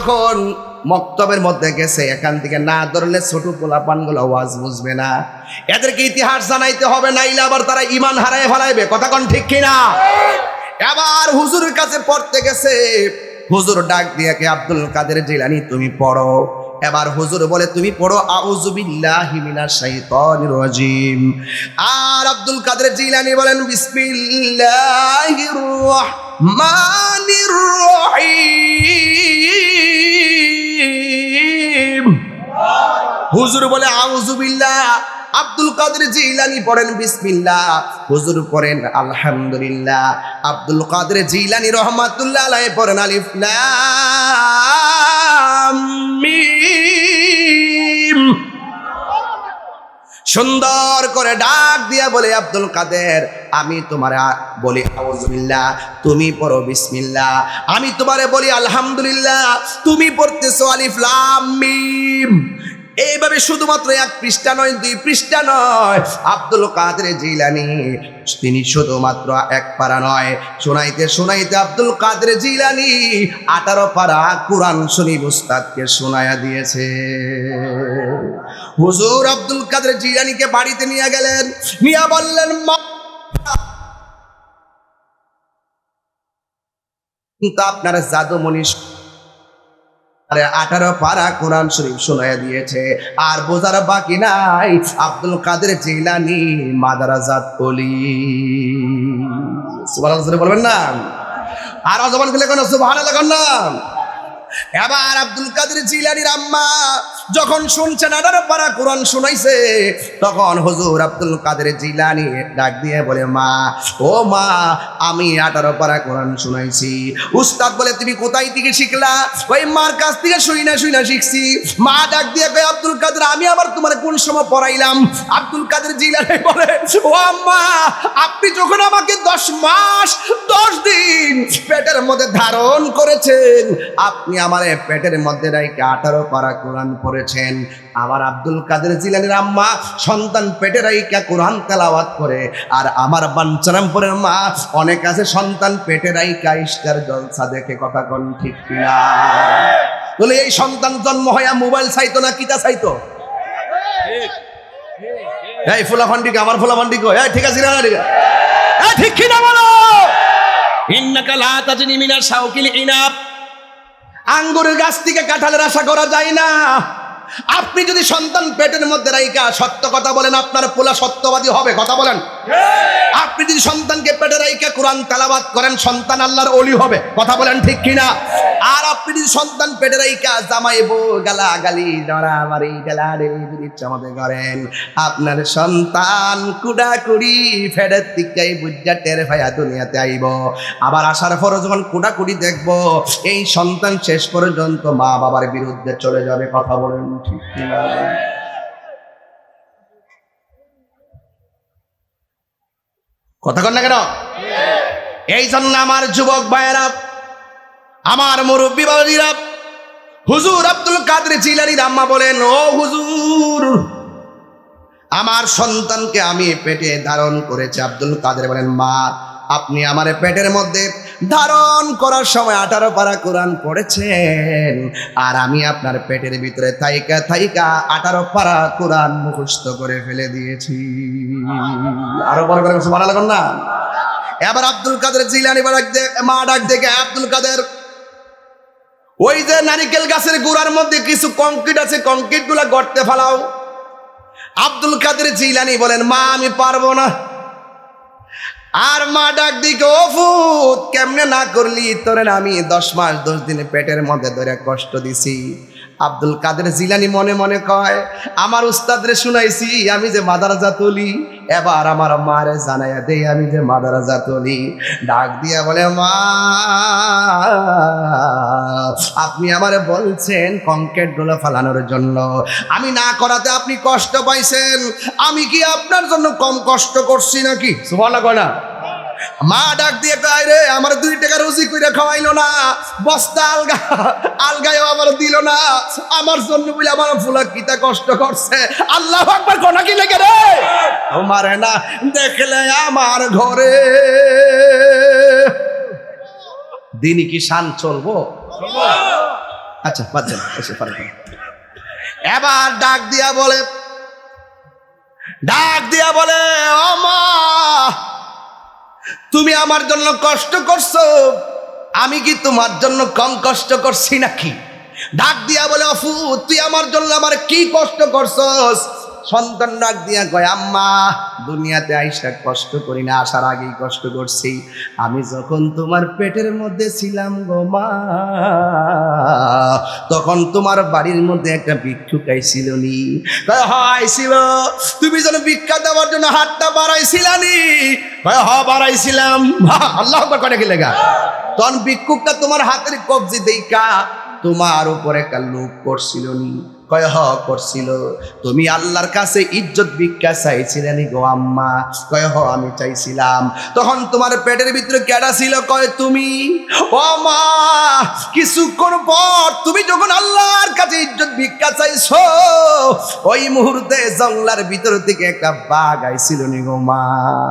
যখন মক্তবের মধ্যে গেছে, এখান থেকে না ধরলে ছোট পোলাপানগুলো আওয়াজ বুঝবে না। এদেরকে ইতিহাস জানাইতে হবে না ইলে আবার তারা ইমান হারায় ফেলাইবে। কথা কোন ঠিক কিনা? এবার হুজুরের কাছে পড়তে গেছে। হুজুর ডাক দিয়ে আব্দুল কাদের জিলানি, তুমি পড়ো। এবার হুজুর বলে, তুমি পড়ো, আউযুবিল্লাহি মিনাশ শাইতানির রাজিম। আর আব্দুল কাদের জিলানী বলেন, বিসমিল্লাহির রহমানির রহিম। হুজুর বলে, আউযুবিল্লাহ আব্দুল কাদের জিলানি পড়েন বিসমিল্লাহ। হুজুর পড়েন আলহামদুলিল্লাহ। আব্দুল কাদের যে জিলানি রহমাতুল্লাহ আলাইহি পড়েন আলিফলাম সুন্দর করে ডাক দিয়া বলে, আব্দুল কাদের, আমি তোমার বলি আউজুবিল্লাহ তুমি পড়ো বিসমিল্লাহ। আমি তোমারে বলি আলহামদুলিল্লাহ, তুমি পড়তেছো আলিফ লাম মিম। এইভাবে শুধুমাত্র এক পৃষ্ঠা নয়, দুই পৃষ্ঠা নয়। আব্দুল কাদের জিলানি, তিনি শুধুমাত্র এক পারা নয়। শোনাইতে শোনাইতে আব্দুল কাদের জিলানি আঠারো পারা কোরআন শরীফ উস্তাদকে শোনায়া দিয়েছে। হুজুর আব্দুল কাদের জিলানিকে বাড়িতে নিয়ে গেলেন, নিয়ে বললেন, মা আপনার জাদুমণি আরে আঠারো পারা কোরআন শরীফ শোনায় দিয়েছে। আর বোঝার বাকি নাই, আব্দুল কাদের জিলানি, মাদারাজাত সুবহানাল্লাহ বলবেন না? আর অজবান খুলে কোনো? সুবাহ লাগান না। এবার আব্দুল কাদের জিলানির আম্মা যখন শুনছেন আঠারো পারা কোরআন শুনাইছে, তখন হুজুর আব্দুল কাদের জিলানি ডাক দিয়ে বলে, মা, ও মা, আমি আঠারো পারা কোরআন শুনাইছি। উস্তাদ বলে, তুমি কোথায় থেকে শিখলা? ওই মার কাছ থেকে শুই না শুই না, শিখছি। মা ডাক দিয়ে কয়, আব্দুল কাদের, আমি আবার তোমার কোন সময় পড়াইলাম? আব্দুল কাদের জিলানি বলে, ও আম্মা, আপনি যখন আমাকে দশ মাস, দশ দিন পেটের মধ্যে ধারণ করেছেন, আপনি আমার পেটের মধ্যে রাইকে আঠারো পারা কোরআন পড়েছেন। আমার আব্দুল কাদের জিলানির আম্মা সন্তান পেটে রাইকা কোরআন তেলাওয়াত করে। আর আমার বাঞ্চারামপুরের মা, অনেক আছে সন্তান পেটে রাইকা ইস্টার জলসা দেখে কথা কোন ঠিক কিনা? বলে, এই সন্তান জন্ম হইয়া মোবাইল চাইতো না, কিতা চাইতো? এই ফুলা আমার ফুলা এই, ঠিক আছে না ঠিক কিনা বলো? ইন্নাকা লা তাজনি আঙ্গুরের গাছ থেকে কাঁঠালের আশা করা যায় না। আপনি যদি সন্তান পেটের মধ্যে রাইকা সত্য কথা বলেন, আপনার পোলা সত্যবাদী হবে, কথা বলেন। আপনি যদি সন্তানকে পেটে রাইকা কোরআন তালাবাদ করেন, সন্তান আল্লাহর অলি হবে, কথা বলেন ঠিক কিনা? আর আপনি যদি সন্তান পেটে রাইকা জামাই বউ গালা গালি মারি গালা যদি চামাতে করেন আপনার সন্তান কুড়া কুড়ি ফেডের দিকাই বুঝা টের ভাইয়া দুনিয়াতে আইব। আবার আসার পর যখন কুড়াকুড়ি দেখব এই সন্তান শেষ পর্যন্ত মা বাবার বিরুদ্ধে চলে যাবে কথা বলেন ঠিক কিনা? কথা কন না কেন? এই জন্য আমার যুবক ভাইয়েরা আমার মুরব্বী বাবাজিরা, হুজুর আব্দুল কাদের জিলানির আম্মা বলেন, ও হুজুর, আমার সন্তানকে আমি পেটে ধারণ করেছি। আব্দুল কাদের বলেন, মা, আপনি আমার পেটের মধ্যে ধারণ করার সময় আঠারো পারা কোরআন পড়েছেন আর আমি আপনার পেটের ভিতরে থাইকা থাইকা আঠারো পারা কোরআন মুখস্থ করে ফেলে দিয়েছি। আরও বড় করে কিছু বানালেন না। এবার আব্দুল কাদের জিলানি মা ডাক দেখে, আব্দুল কাদের ওই যে নারিকেল গাছের গোড়ার মধ্যে কিছু কংক্রিট আছে কংক্রিটগুলা গর্তে ফেলাও। আব্দুল কাদের জিলানি বলেন, মা, আমি পারব না। আর মা ডাক দিকে ও কেমনে না করলি? তোরে আমি দশ মাস, দশ দিনে পেটের মধ্যে ধরে কষ্ট দিছি। আব্দুল কাদের জিলানি মনে মনে কয়, আমার উস্তাদরে শুনাইছি, আমি যে মাদারাজা তুলি এবার আমার মারে জানাইয়া দেই, আমি যে মাদারাজা তুলি ডাক দিয়া বলে, মা, আপনি আমার বলছেন কংক্রিটগুলো ফালানোর জন্য। আমি না করাতে আপনি কষ্ট পাইছেন। আমি কি আপনার জন্য কম কষ্ট করছি নাকি? কয় না। মা ডাক দিয়ে কয় রে, আমার দুই টাকা রুজি করে খাওয়াইলো না। বস্তা আলগা, আলগায়ও আমার দিল না। আমার জন্য বলে আমার ফুলা কিতা কষ্ট করছে। আল্লাহ একবার কোনা কি লেগে রে? মারে না, দেখলে আমার ঘরে। দিনই কি শান চলবো? আচ্ছা বাচ্চা এসে পারে। এবার ডাক দিয়া বলে, ডাক দিয়া বলে, ও মা তুমি আমার জন্য কষ্ট করছ? আমি কি তোমার জন্য কম কষ্ট করছি নাকি? ডাক দিয়া বলে, অফু, তুই আমার জন্য আমার কি কষ্ট করছস? সন্তান ডাক দিয়া কয়, আম্মা, দুনিয়াতে আইসা কষ্ট করি না, আসার আগেই কষ্ট করছি। আমি যখন তোমার পেটের মধ্যে ছিলাম গো মা, তখন তোমার বাড়ির মধ্যে একটা ভিক্ষুক আইছিল নি। আইছিল তুমি যেন ভিক্ষা দেওয়ার জন্য হাতটা বাড়াইছিলানি হ, বাড়াইছিলাম। আল্লাহ আকবার করে গেলে গা তখন ভিক্ষুকটা তোমার হাতের কবজি দেইকা তোমার উপরে একটা লোক করছিল নি। কয়, হ, করছিল। তুমি আল্লাহর কাছে ইজ্জত ভিক্ষা চাইছিলেন গো আম্মা? কয়, হ, আমি চাইছিলাম। তখন তোমার পেটের ভিতরে কেডা ছিল? কয়, তুমি। ও মা, কিছুক্ষণ পর তুমি যখন আল্লাহর কাছে ইজ্জত ভিক্ষা চাইছো, ওই মুহূর্তে জঙ্গলার ভিতর থেকে একটা বাঘ আইছিল নি গো মা।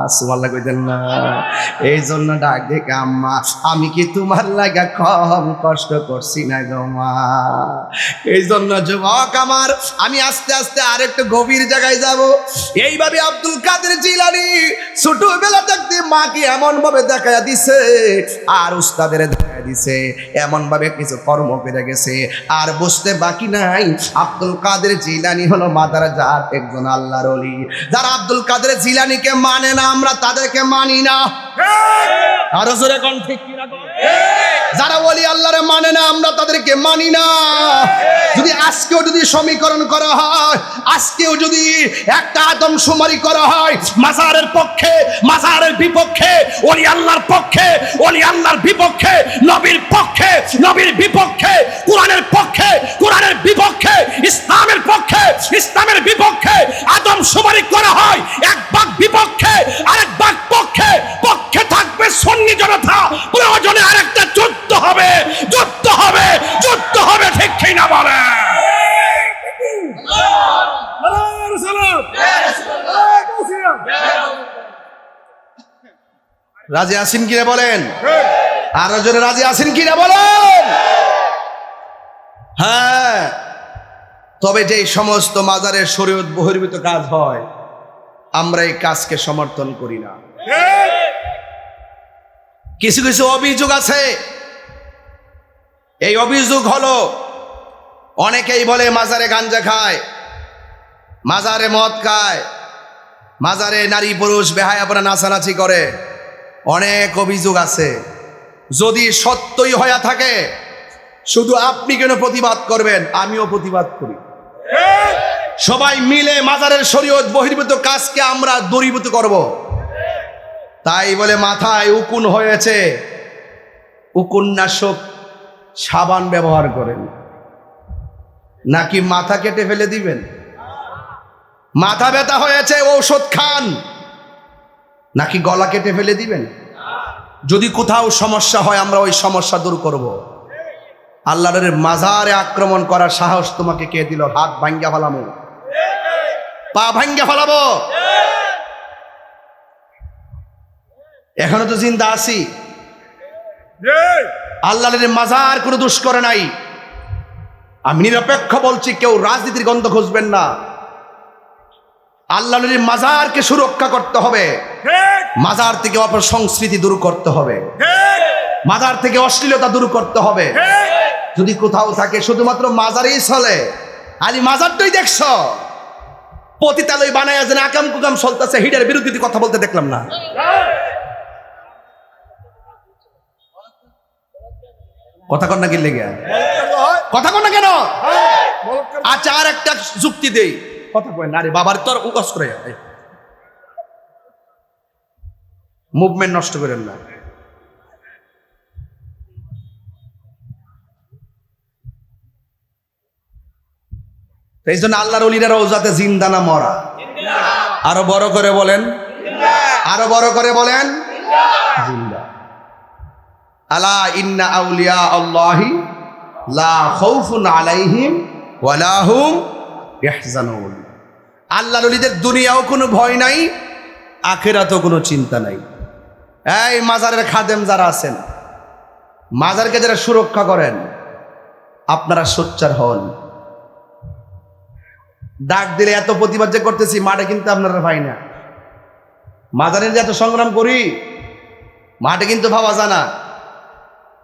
সুমাল্লা কইতেন না। এই জন্য ডাক দেখে আম্মা, আমি কি তোমার লাগা কম কষ্ট করছি না গো মা? এই জন্য যুবক আমার। আমি আস্তে আস্তে আরেকটু গভীর জায়গায় যাব। এইভাবে আব্দুল কাদের জিলানি ছোটবেলা থাকতে মাকে এমন ভাবে দেখা দিছে আর উস্তাদের দেখা দিছে এমন ভাবে কিছু কর্ম পেরে গেছে আর বুঝতে বাকি নাই আব্দুল কাদের জিলানি হলো মাদার জাত একজন আল্লাহর অলি যারা আব্দুল কাদের জিলানিকে মানে না আমরা তাদেরকে মানি না। আরও জোরে কোন ঠিক কোন? যারা বলি আল্লাহরে মানে না, আমরা তাদেরকে মানি না। যদি আজকেও যদি সমীকরণ করা হয়, আজকেও যদি একটা আদম সুমারি করা হয়, মাজারের পক্ষে, মাজারের বিপক্ষে, ওলি আল্লাহর পক্ষে, ওলি আল্লাহর বিপক্ষে, নবীর পক্ষে, নবীর বিপক্ষে, কোরআনের পক্ষে, কোরআনের বিপক্ষে, ইসলামের পক্ষে, ইসলামের বিপক্ষে আদম সুমারি করা হয়, এক ভাগ রাজি আসিন কিনা বলেন? আরও জোরে রাজি আসিন কিনা বলেন? হ্যাঁ। তবে যে সমস্ত মাজারের শরীয়ত বহির্ভূত কাজ হয় আমরা এই কাজকে সমর্থন করি না। কিছু কিছু অভিযোগ আছে। এই অভিযোগ হলো অনেকেই বলে মাজারে গাঞ্জা খায় মাজারে মদ খায় মাজারে নারী পুরুষ বেহায় বেহায়াপনা নাচানাচি করে। অনেক অভিযোগ আছে। যদি সত্যই হয়ে থাকে, শুধু আপনি কেন প্রতিবাদ করবেন? আমিও প্রতিবাদ করি। সবাই মিলে মাজারের শরীয়ত বহির্ভূত কাজকে আমরা দূরীভূত করব। তাই বলে মাথায় উকুন হয়েছে। উকুন্নাশক সাবান ব্যবহার করেন। নাকি মাথা কেটে ফেলে দিবেন? মাথা ব্যথা হয়েছে, ঔষধ খান। নাকি গলা কেটে ফেলে দিবেন? যদি কোথাও সমস্যা হয়, আমরা ওই সমস্যা দূর করব। আল্লাহরের মাজারে আক্রমণ করার সাহস তোমাকে কে দিল? হাত ভাঙ্গা ফেলামো। পা ভাঙ্গা ফেলাবো। এখনও তো জিন্দা আছি। আল্লাহরের মাজার কোনো দোষ করে নাই। আমি নিরপেক্ষ বলছি, কেউ রাজনীতির গন্ধ খুঁজবেন না। আল্লাহর মাজারকে সুরক্ষা করতে হবে। মাজার থেকে অপসংস্কৃতি দূর করতে হবে। মাজার থেকে অশ্লীলতা দূর করতে হবে। যদি কোথাও থাকে শুধুমাত্র মাজারেই চলে। আজ মাজারটাই দেখছ? পতিতালয় বানায় যেন আকাম কুকাম চলতেছে হিডের বিরুদ্ধে কথা বলতে দেখলাম না। কথা কন না কি লেগে? কথা কন না কেন? আচ্ছা আর একটা যুক্তি দেই। কথা কয় না রে বাবার তোর উকস করে মুভমেন্ট নষ্ট করেন না। এই জন্য আল্লাহর অলিরা রোজাতে জিন্দানা মরা। আরও বড় করে বলেন। আরও বড় করে বলেন। জিন্দা। আলা ইন্না আউলিয়া আল্লাহি লা খাউফুন আলাইহিম ওয়ালা হুম আল্লাহর ওলিদের দুনিয়াও কোনো ভয় নাই, আখেরাতেও কোনো চিন্তা নাই। এই মাজারের খাদেম যারা আছেন, মাজারকে যারা সুরক্ষা করেন, আপনারা সোচ্চার হন। ডাক দিলে এত প্রতিবাদ যে করতেছি, মাঠে কিন্তু আপনারা ভাই না। মাজারের যে এত সংগ্রাম করি, মাঠে কিন্তু ভাবা জানা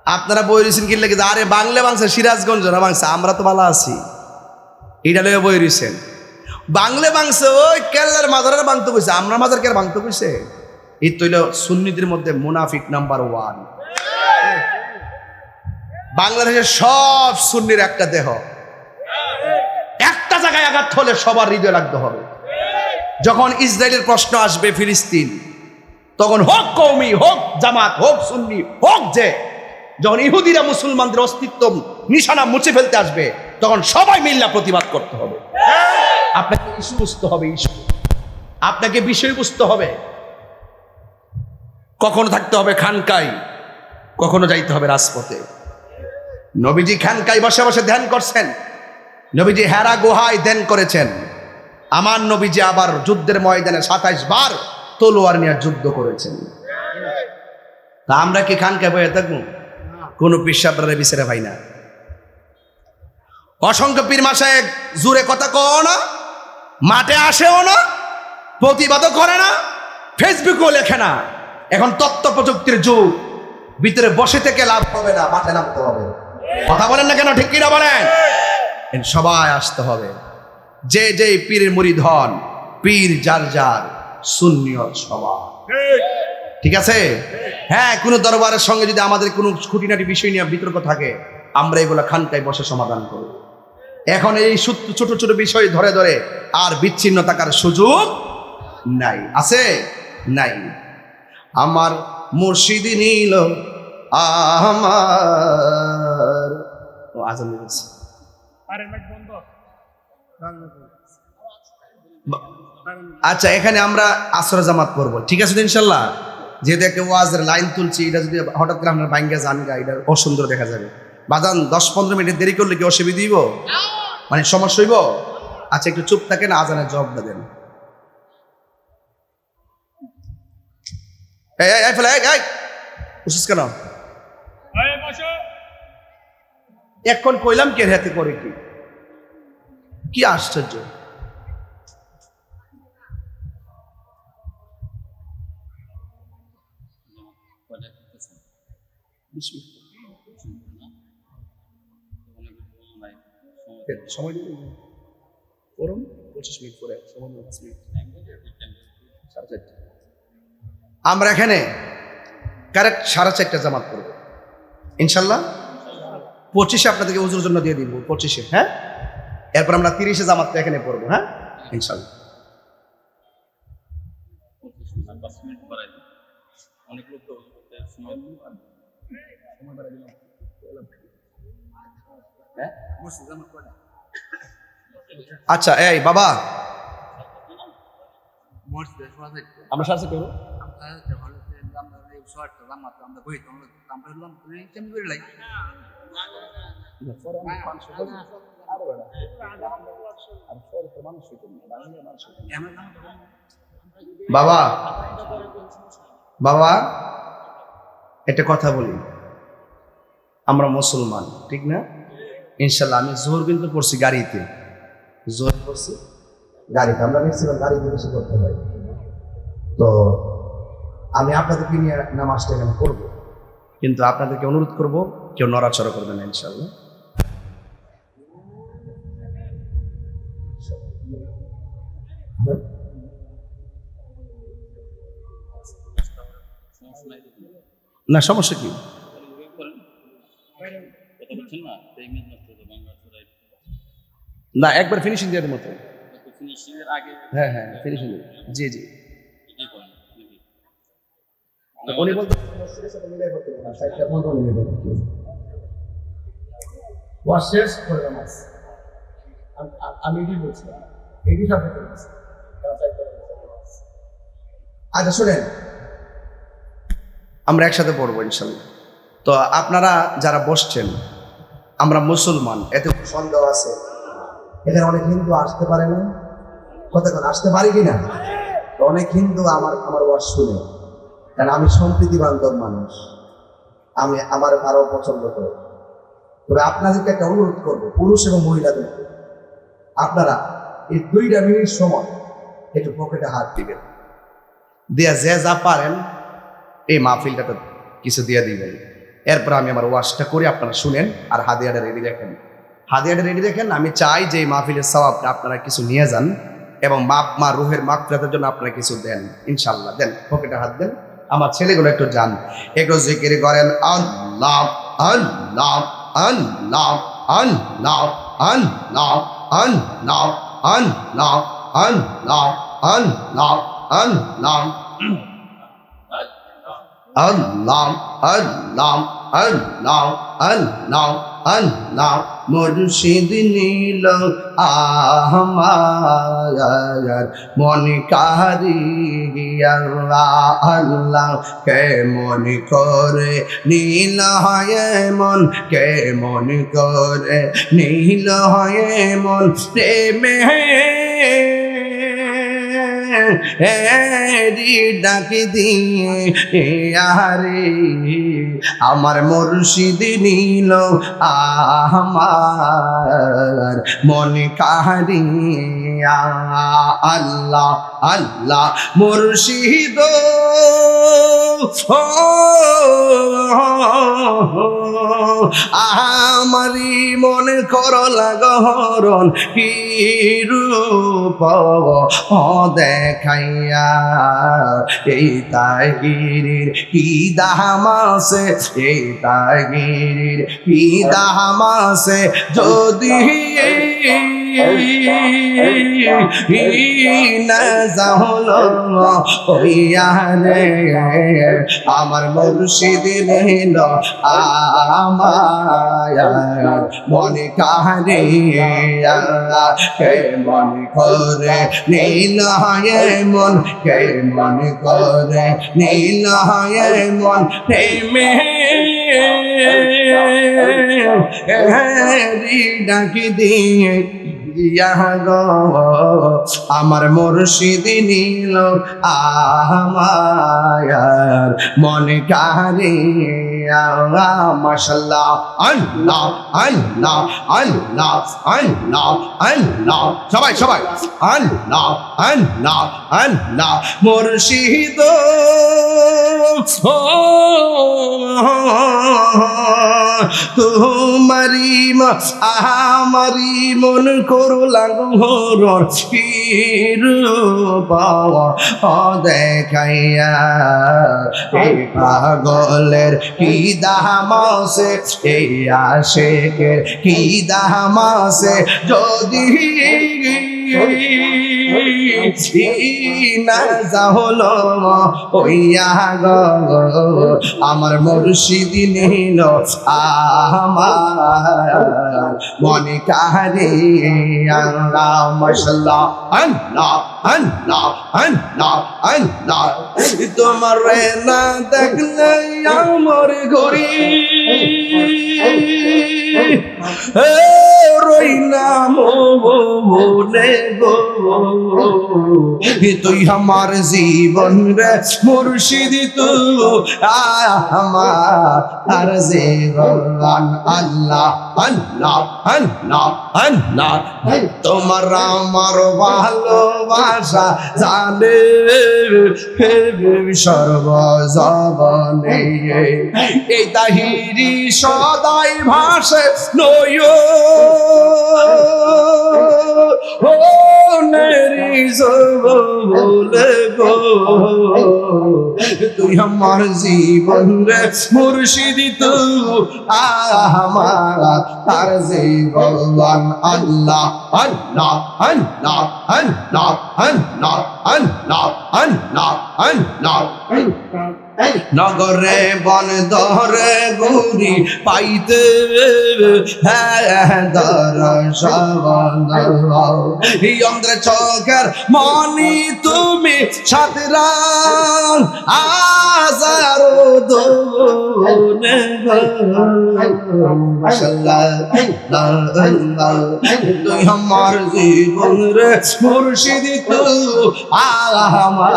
আপনারা বই রয়েছেন কিনলে কিন্তু, আরে বাংলা বাংছে সিরাজগঞ্জ না বাংছে আমরা তো ভালো আছি। এটা লয়ে বই রয়েছেন বাংলা বাংছে, ওই কেরালার মাজারের বাংতে কইছে আমরা মাজার কে বাংতে কইছে এই তৈল সুন্নিদের মধ্যে মুনাফিক নাম্বার ওয়ান। বাংলাদেশের সব সুন্নির একটা দেহ। একটা জায়গায় আঘাত হলে সবার হৃদয় লাগতে হবে। যখন ইসরায়েলের প্রশ্ন আসবে ফিলিস্তিন, তখন হোক কৌমি হোক জামাত, হোক সুন্নি, হোক যে, যখন ইহুদিরা মুসলমানদের অস্তিত্ব নিশানা মুছে ফেলতে আসবে তখন সবাই মিল্লা প্রতিবাদ করতে হবে। আপনাকে ইস্যু বুঝতে হবে, ইস্যু। আপনাকে বিষয় বুঝতে হবে। কখনো থাকতে হবে খানকাই, কখনো যাইতে হবে রাজপথে। নবীজি খানকাই বসে বসে ধ্যান করছেন। নবীজি হেরা গুহায় ধ্যান করেছেন। আমার নবীজি আবার যুদ্ধের ময়দানে সাতাইশ বার তলোয়ার নিয়ে যুদ্ধ করেছেন। তা আমরা কি খানকায় বয়ে থাকব? কোনো পিসাবরারে বিচারে ভাই না। অসংখ্য পীর মাসে জুড়ে কথা কও না, মাঠে আসেও না, প্রতিবাদও করে না, ফেসবুকেও লেখে না। এখন তথ্য প্রযুক্তির যুগ, ভিতরে বসে থেকে লাভ হবে না, মাঠে নামতে হবে। কথা বলেন না কেন, ঠিক কিনা বলেন? সবাই আসতে হবে। যে যে পীরের মুরিদ হন, পীর যার যার শূন্যত সবার। ঠিক আছে? হ্যাঁ কোনো দরবারের সঙ্গে যদি আমাদের কোনো খুঁটিনাটি বিষয় নিয়ে বিতর্ক থাকে, আমরা এগুলো খানকায় বসে সমাধান করব। এখন এই সূত্র ছোট ছোট বিষয় ধরে ধরে আর বিচ্ছিন্ন থাকার সুযোগ নাই। আছে? নাই। আমার মুর্শিদি নীল আমার ও। বা- আচ্ছা এখানে আমরা আসর জামাত করব ঠিক আছে ইনশাল্লাহ? যেহেতু একটা ওয়াজের লাইন তুলছি এটা যদি হঠাৎ করে আমরা বাইঙ্গা জান গা এটা অসুন্দর দেখা যাবে। বাজান দশ পনেরো মিনিট দেরি করলে কি অসুবিধা দিব মানে সমস্যা হইব? আচ্ছা একটু চুপ থাকেন আজানের জবাবটা দেন। এই এই, এই ফেলে এই এই। কেন? এখন কইলাম কে হাতে করে কি? কি আশ্চর্য। সময় দিবেন করুন পঁচিশ মিনিট করে সময় পাঁচ মিনিট সাড়ে চারটে। আমরা এখানে কারেক্ট সাড়ে চারটা জামাত করব ইনশাল্লাহ পঁচিশে আপনাদেরকে উজুর জন্য দিয়ে দিব পঁচিশে হ্যাঁ? এরপর আমরা তিরিশে জামাতটা এখানে পড়ব হ্যাঁ? ইনশাল্লাহ। মিনিট অনেক লোক তো সময়? আচ্ছা এই বাবা। আমরা সাথে করব। বাবা বাবা একটা কথা বলি। আমরা মুসলমান ঠিক না? ইনশাল্লাহ, আমি জোর কিন্তু পড়ছি গাড়িতে। জোর পড়ছি গাড়িতে। আমরা ম্যাক্সিমাম গাড়িতে বেশি করতে পারি তো আমি আপনাদেরকে নিয়ে নামাজটা এখানে করব কিন্তু আপনাদেরকে অনুরোধ করব, কেউ নড়াচড়া করবেন না ইনশাল্লাহ। না, সমস্যা কি? না একবার ফিনিশিং দেওয়ার মতো ফিনিশিং হ্যাঁ হ্যাঁ ফিনিশিং জি জি। এটাই করেন নাকি? উনি বলতে শেষ করে নামাজ আম- বলছিলাম সাথে আচ্ছা শুনেন। আমরা একসাথে পড়ব ইনশাল্লাহ। তো আপনারা যারা বসছেন আমরা মুসলমান, এতে সন্দেহ আছে? এখানে অনেক হিন্দু আসতে পারে না। কতক্ষণ আসতে পারি কি না অনেক হিন্দু আমার আমার ওয়াজ শুনে। কারণ আমি সম্প্রীতি বান্ধব মানুষ। আমি আমার আরও পছন্দ করি। তবে আপনাদেরকে একটা অনুরোধ করব, পুরুষ এবং মহিলাদের। আপনারা এই দুইটা মিনিট সময় একটু পকেটে হাত দিবেন। দিয়া যে যা পারেন, এই মাহফিলটাতে কিছু দিয়ে দিবেন। এরপর আমি আমার ওয়াশটা করে আপনারা শুনেন আর হাদিয়াটা রেডি দেখেন হাদিয়াটা রেডি দেখেন আমি চাই যে এই মাহফিলের সবাবটা আপনারা কিছু নিয়ে যান এবং বাপ মা রুহের মাকফিরাতের জন্য আপনারা কিছু দেন ইনশাল্লাহ দেন পকেটে হাত দেন আমার ছেলেগুলো একটু যান একটু জিকির করেন আল্লাহ আল্লাহ আল্লাহ আল্লাহ আল্লাহ আল্লাহ আল্লাহ আল্লাহ আল্লাহ আল্লাহ আল্লাহ আল্লাহ আল্লাহ আল্লাহ আল্লাহ মুর্শিদ নীল আমার মন আল্লাহ আল্লাহ, কে মন করে নীল হয় মন, কে মন করে নীল হয় মন, প্রেমে ডাকি দিয়ে আরে আমার মুর্শিদ নীল আমার মনে কাহারিয়া। আল্লাহ আল্লাহ মুর্শিদ। আমারি মনে কর লাগরণ কি রূপ দেখাইয়া। এই তাগিরির কি দাহাম এই তাগিরির কি দাহাম আছে? যদি আমার মুর্শিদ নিল আমায়। মনে কাহারে কে মন করে নীল হয় মন, কে মন করে নীল হয় মন প্রেমে ডাকি দিয়ে দিয়া গ আমার মুর্শিদ নীল আমায়ার মনে কারে মাশাল্লাহ আল্লাহ আল্লাহ আল্লাহ আল্লাহ আল্লাহ। সবাই সবাই। আল্লাহ আল্লাহ আল্লাহ। মুর্শিদ। তোমারি আমারি মন করো লাগর দেখাইয়া পাগলের কি দাম আছে এই আশেকের কি দাম আছে যদি ওইয়া গো। আমার মুর্শিদ নিল আমার। মনে কাহারে আল্লাহ মশলা আল্লাহ আল্লাহ আল্লাহ আল্লাহ। তোমার না দেখলে আমার ঘড়ি। রই নাম বলে গো। তুই আমার জীবন রে মুর্শিদ তু আমার জীবন আল্লাহ আল্লাহ আল্লাহ আল্লাহ। তোমার আমার ভালোবাসা জানে সর্বজবনে এই তাহিরি সদাই ভাসে নয়। ও বলে গো। তুই আমার জীবন রে মুর্শিদ তু। আমার আর জীবন আল্লাহ আল্লাহ আল্লাহ আল্লাহ আল্লাহ আল্লাহ আল্লাহ আল্লাহ। নগরে বন ধরে গৌরী পাইতে হ্যাঁ, হ্যাঁ, অন্ধ্রে চকের মনি তু সাতরা আজারো দোনে তুই আমার জীবন রে মুর্শিদ তু আমার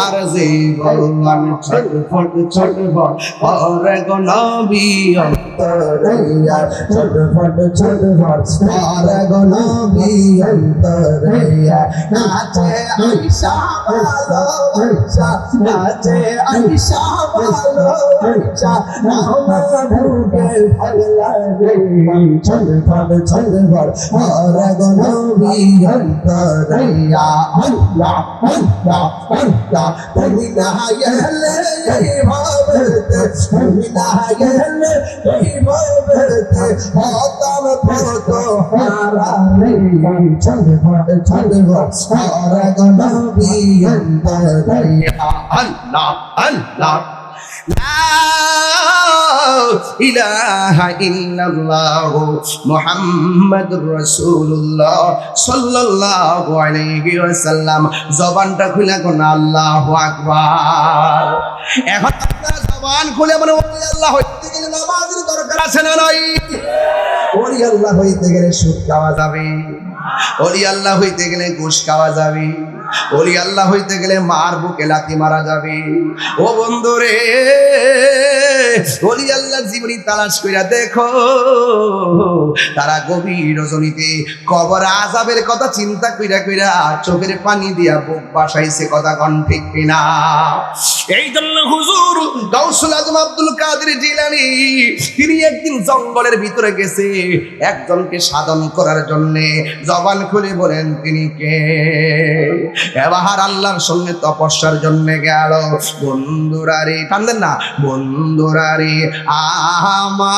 আর জীবন ছটফট ছটফট। ওরে গো নবী অন্তরইয়া ছটফট ছটফট করে গো নবী অন্তরইয়া নাচে আইসা ভালো আইসা নাচে আইসা ভালো আইসা আমার বুকে ভাগলা রে ছটফট ছটফট করে গো নবী অন্তরইয়া আল্লাহ আল্লাহ আল্লাহ তুমি না গেলে এই ভাবতে তুমি না গেলে এই হতাম করে নবী অন্তরইয়া আল্লাহ। আল্লাহ ইলাহা ইল্লাল্লাহ মুহাম্মাদুর জবানটা খুলে কোন আল্লাহু আকবার। এখন আপনারা জবান খুলে মানে ওলি আল্লাহ, হইতে গেলে নামাজের দরকার আছে না নাই? ওলি আল্লাহ, হইতে গেলে সুদ খাওয়া যাবে। ওলি আল্লাহ হইতে গেলে ঘুষ খাওয়া যাবে। ওলি আল্লাহ হইতে গেলে মার বুকে লাথি মারা যাবে। ও বন্ধু রে ওলি আল্লাহ জীবনী তালাশ কইরা দেখো, তারা গভীর রজনীতে কবর আজাবের কথা চিন্তা কইরা কইরা চোখের পানি দিয়া বুক বাসাইছে কথা কন ঠিক কিনা? এই জন্য হুজুর গাউসুল আজম আব্দুল কাদের জিলানি, তিনি একদিন জঙ্গলের ভিতরে গেছে, একজনকে সাধন করার জন্যে জবান খুলে বলেন, তিনি কে? এবার আল্লাহর সঙ্গে তপস্যার জন্য গেল। বন্ধুরা রে কান্দেন না বন্ধুরা রে আমার,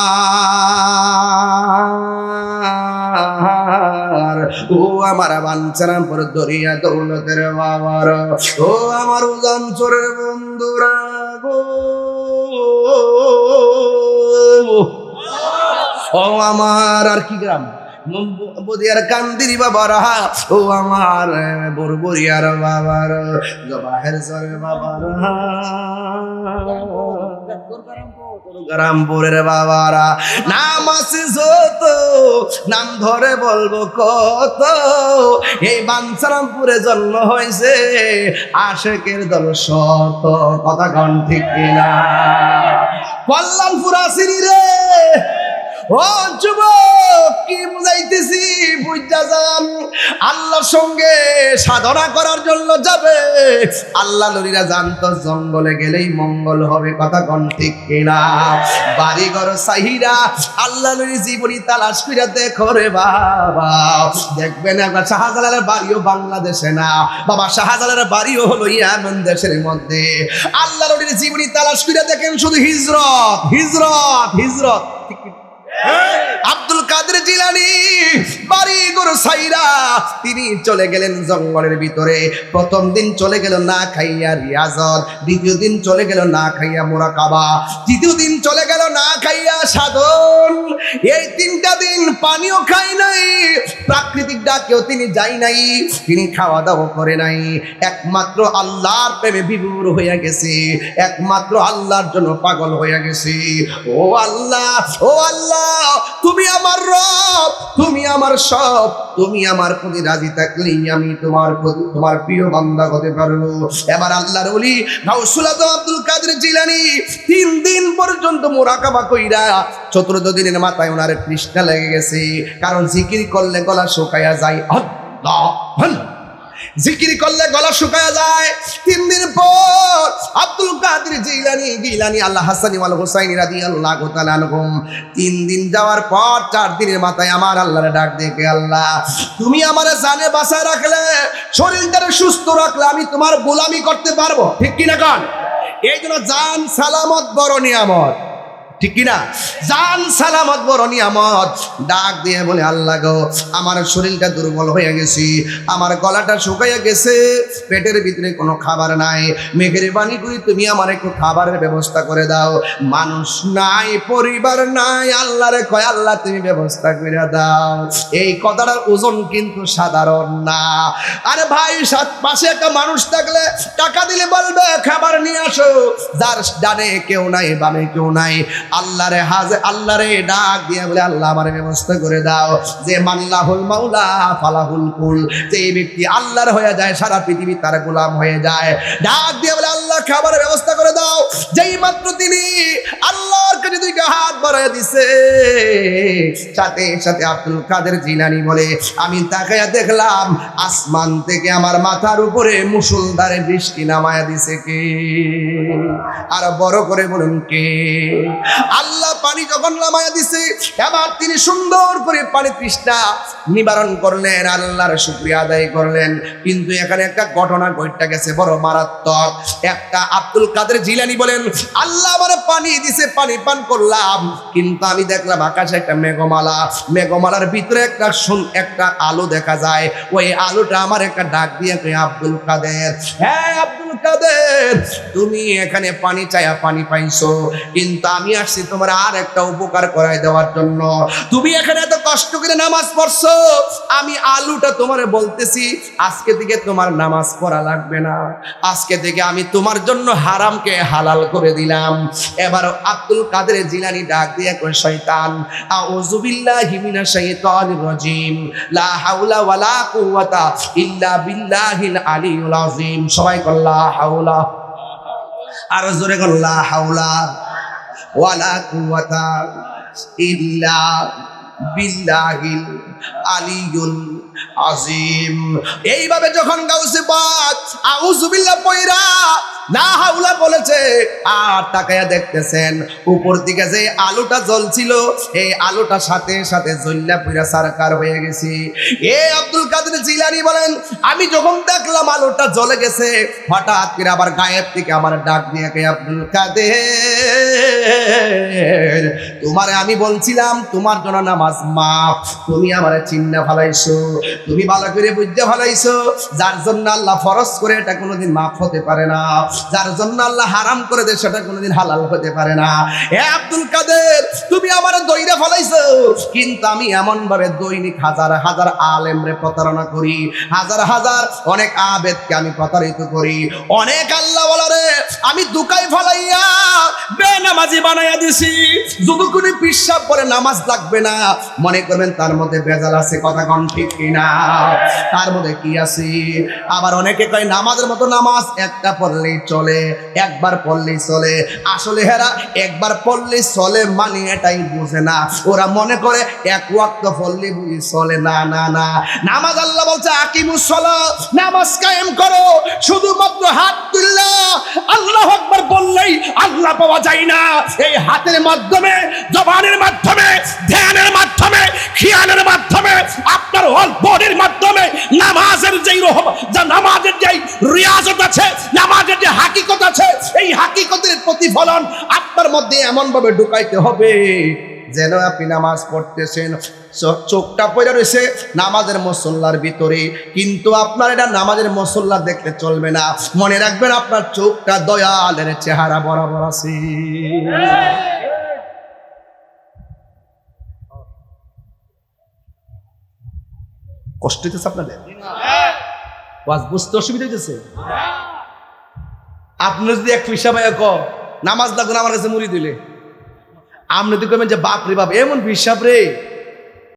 ও আমার বাঞ্ছারামপুর দরিয়া দৌলতের বাবার, ও আমার উজানচরের বন্ধুরা গো। ও আমার, আর কি গ্রাম? বদিয়ার কান্দিরি বাবার, ও আমার বরবরিয়ার বাবার জবাহের সরে বাবার। গ্রামপুরের বাবারা, নাম আছে যত, নাম ধরে বলব কত। এই বাঞ্ছারামপুরে জন্ম হয়েছে আশেকের দল শত, কথা কন ঠিক কিনা। কল্যাণপুর আসিনি রে। ও যুবক, কি বুঝাইতেছি? বুঝা যান। আল্লাহর সঙ্গে সাধনা করার জন্য যাবে। আল্লাহ নরীরা জানতো, জঙ্গলে গেলেই মঙ্গল হবে, কথা কন ঠিক কিনা? বাড়ি ঘর সাহিরা, আল্লাহ নরী জীবনী তালাশ কইরা দেখো রে বাবা। দেখবেন একবার শাহজালালের বাড়িও বাংলাদেশে না। বাবা, শাহজালালের বাড়িও হলো ইয়ামেন দেশের মধ্যে। আল্লাহ নরীর জীবনী তালাশ কইরা দেখেন শুধু হিজরত হিজরত হিজরত। ঠিক? আব্দুল কাদের জিলানি, বাড়ি গরু সাইরা। তিনি চলে গেলেন জঙ্গলের ভিতরে। প্রথম দিন চলে গেল না খাইয়া রিয়াজত, দ্বিতীয় দিন চলে গেল না খাইয়া মোরাকাবা, তৃতীয় দিন চলে গেল না খাইয়া সাধন। এই তিনটা দিন পানিও খাই নাই, প্রাকৃতিক ডাকেও তিনি যাই নাই, তিনি খাওয়া দাওয়া করে নাই। একমাত্র আল্লাহর প্রেমে বিভোর হইয়া গেছে, একমাত্র আল্লাহর জন্য পাগল হইয়া গেছে। ও আল্লাহ ও আল্লাহ তুমি আমার রব, তুমি আমার সব, তুমি আমার প্রতি রাজি থাকলেই আমি তোমার প্রতি, তোমার প্রিয় বান্দা হতে পারব। এবার আল্লাহর গাউসুল আব্দুল কাদের জিলানি তিন দিন পর্যন্ত মোরাকাবা কইরা চতুর্থ দিনের মাথায় ওনার তৃষ্ণা লেগে গেছে। কারণ জিকির করলে গলা শুকায়া যায়। আল্লাহ আল্লাহ। জিকির করলে গলা শুকায়া যায়। তিন দিন পর আব্দুল কাদের জিলানি, গিলানি, আল্লাহ হাসানি ওয়াল হুসাইনি রাদিয়াল্লাহু তাআলা আনহুম। তিন দিন যাওয়ার পর চার দিনের মাথায় আমার আল্লাহরে ডাক দেখে আল্লাহ, তুমি আমার জানে বাসায় রাখলে শরীরটারে সুস্থ রাখলে আমি তোমার গোলামি করতে পারব। ঠিক কিনা কান? এই জন্য জান সালামত বড় নিয়ামত। ঠিক কিনা? জান সালামত বড় নিয়ামত ডাক দিয়ে বলে, আল্লাহ গো, আমার শরীরটা দুর্বল হয়ে গেছি, আমার গলাটা শুকাইয়া গেছে, পেটের ভিতরে কোনো খাবার নাই। মেঘের বাণী করি তুমি আমার একটু খাবারের ব্যবস্থা করে দাও। মানুষ নাই, পরিবার নাই, আল্লাহরে কয়, আল্লাহ, তুমি ব্যবস্থা করে দাও। এই কথাটার ওজন কিন্তু সাধারণ না। আরে ভাই, সাত পাশে একটা মানুষ থাকলে টাকা দিলে বলবে, খাবার নিয়ে আসো। যার ডানে কেউ নাই, বামে কেউ নাই। আল্লাহরে হাজে, আল্লাহরে ডাক দিয়ে বলে, আল্লাহ আমার ব্যবস্থা করে দাও। যে মাল্লাহুল মাওলা ফালাহুল কুল। যে ব্যক্তি আল্লাহর হয়ে যায়, সারা পৃথিবী তার গোলাম হয়ে যায়। ডাক দিয়ে বলে আল্লাহ খাবারের ব্যবস্থা করে দাও। যেই মাত্র তিনি হাত বাড়ায় দিছে। সাথে সাথে আব্দুল কাদের জিলানি বলে, আমি তাকায়া দেখলাম, আসমান থেকে আমার মাথার উপরে মুসুলধারে বৃষ্টি নামায়া দিছে কে? আর বড় করে বলুন কে? আল্লাহ পানি যখন নামায়া দিছে, এবার তিনি সুন্দর করে পানি তৃষ্ণা নিবারণ করলেন, আল্লাহর শুক্রিয়া আদায় করলেন। কিন্তু এখানে একটা ঘটনা ঘটতে গেছে বড় মারাত্মক। একটা আব্দুল কাদের জিলানি বলেন, আল্লাহ আমার পানি দিছে, পানি পান করলাম। কিন্তু আমি দেখলাম আকাশে একটা মেঘমালা। মেঘমালার ভিতরে একটা শুন একটা আলো দেখা যায়। ওই আলোটা আমার একটা ডাক দিয়ে আব্দুল কাদের। হ্যাঁ আব্দুল কাদের, তুমি এখানে পানি চাইয়া পানি পাইছো। কিন্তু আমি আসছি তোমার আর একটা উপকার করাই দেওয়ার জন্য। তুমি এখানে এত কষ্ট করে নামাজ পড়ছো। আমি আলুটা তোমার বলতেছি, আজকে থেকে তোমার নামাজ পড়া লাগবে না। আজকে থেকে আমি তোমার জন্য হারামকে হালাল করে দিলাম। এবার আব্দুল কাদের জিলানি ডাক দিয়ে কয়, শয়তান, আউযু বিল্লাহি মিনাশ শাইতানির রাজিম। লা হাওলা ওয়ালা কুওয়াতা ইল্লা বিল্লাহিল আলিয়্যুল আযীম। সবাই কল লা হাওলা। আর জোরে কল লা হাওলা ওয়ালা কুওয়াতা ইল্লা বিল্লাহিল আলিয়ুল আজিম এইভাবে যখন গাউসে পাক আউযুবিল্লাহ পয়রা না হাউলা বলেছে, আর তাকায়া দেখতেছেন, উপর দিকে যে আলুটা জ্বলছিল, এই আলুটা সাথে সাথে জ্বললা পুরা সারকার হয়ে গেছে। এ আব্দুল কাদের জিলানি বলেন, আমি যখন দেখলাম আলুটা জ্বলে গেছে, হঠাৎ করে আবার গায়েব থেকে আমার ডাক দিয়ে কে আব্দুল কাদের, তোমারে আমি বলছিলাম, তোমার জন্য নামাজ মাফ, তুমি আমার চিন্না ফালাইছো তুমি ভালো করে বুঝতে ফালাইছো যার জন্য আল্লাহ ফরজ করে এটা কোনোদিন মাফ হতে পারে না। যার জন্য আল্লাহ হারাম করে দেয়, সেটা কোনোদিন হালাল হতে পারে না। হে আব্দুল কাদের, তুমি আমার দইরে ফলাইছো। কিন্তু আমি এমন ভাবে দৈনিক হাজার হাজার আলেমরে প্রতারণা করি, হাজার হাজার অনেক আবেদকে আমি প্রতারিত করি। অনেক আল্লাহ বলারে আমি দুকাই ফলাইয়া বেনামাজি বানাইয়া দিছি। যদি কোনো পিসাব করে নামাজ লাগবে না, মনে করবেন তার মধ্যে বেজাল আছে, কথা কন ঠিক কিনা? তার মধ্যে কি আছে? আবার অনেকে কয়, নামাজের মতো নামাজ একটা পড়লেই চলে, একবার পড়লেই চলে। আসলে হেরা, একবার পড়লেই চলে মানে এটাই বুঝে না। ওরা মনে করে এক ওয়াক্ত পড়লে বুঝি চলে। না না না। নামাজ আল্লাহ বলছে আকিমুসলা নামাজ কায়েম করো। শুধুমাত্র হাত পাওয়া যায় না। এই হাতের মাধ্যমে, জবানের মাধ্যমে, ধ্যানের মাধ্যমে খিয়ানের মাধ্যমে, আপনার হল বডির মাধ্যমে নামাজের যেই যা নামাজের যেই রিয়াজত আছে, নামাজের যে হাকিকত আছে, এই হাকিকতের প্রতিফলন আপনার মধ্যে এমনভাবে ঢুকাইতে হবে। যেন আপনি নামাজ পড়তেছেন চোখটা পড়ে রয়েছে নামাজের মসল্লার ভিতরে। কিন্তু আপনার এটা নামাজের মসল্লা দেখলে চলবে না। মনে রাখবেন আপনার চোখটা দয়ালের চেহারা বরাবর আছে। কষ্ট হইতেছে আপনাদের? ওয়াজ বুঝতে অসুবিধা হইতেছে? আপনি যদি এক পয়সা ভাই ক নামাজ লাগবে আমার কাছে মুড়ি দিলে। আপনি তো কবেন যে বাপ রে বাপ এমন বিশ্বাপ রে।